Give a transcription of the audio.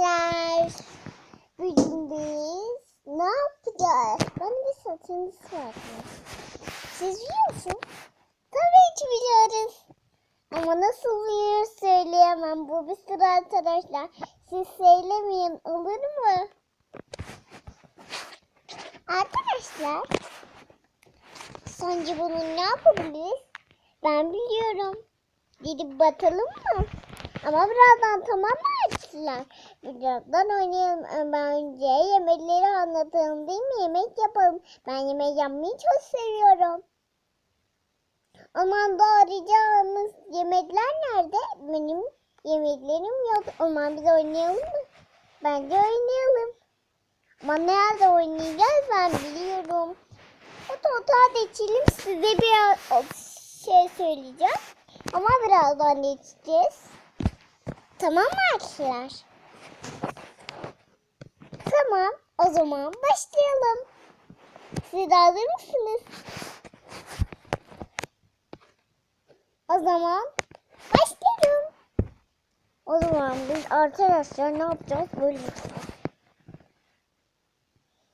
arkadaşlar. Bugün biz ne yapacağız? Ben bir satın sorayım. Siz biliyor musunuz? Tabii ki biliyoruz. Ama nasıl biliyoruz söyleyemem. Bu bir sır arkadaşlar. Siz söylemeyin olur mu? Arkadaşlar. Sence bunu ne yapabiliriz? Ben biliyorum. Gidip batalım mı? Ama birazdan tamam mı arkadaşlar? Birazdan oynayalım. Ama önce yemekleri anlatalım değil mi? Yemek yapalım. Ben yemek yapmayı çok seviyorum. Aman doğrayacağımız yemekler nerede? Benim yemeklerim yok. Aman biz oynayalım mı? Bence oynayalım. Ama nerede oynayacağız ben biliyorum. O totağı geçelim size bir şey söyleyeceğim. Ama birazdan geçeceğiz. Tamam mı arkadaşlar? Tamam o zaman başlayalım. Siz de hazır mısınız? O zaman başlayalım. O zaman biz arkadaşlar ne yapacağız? Böyle yapacağız.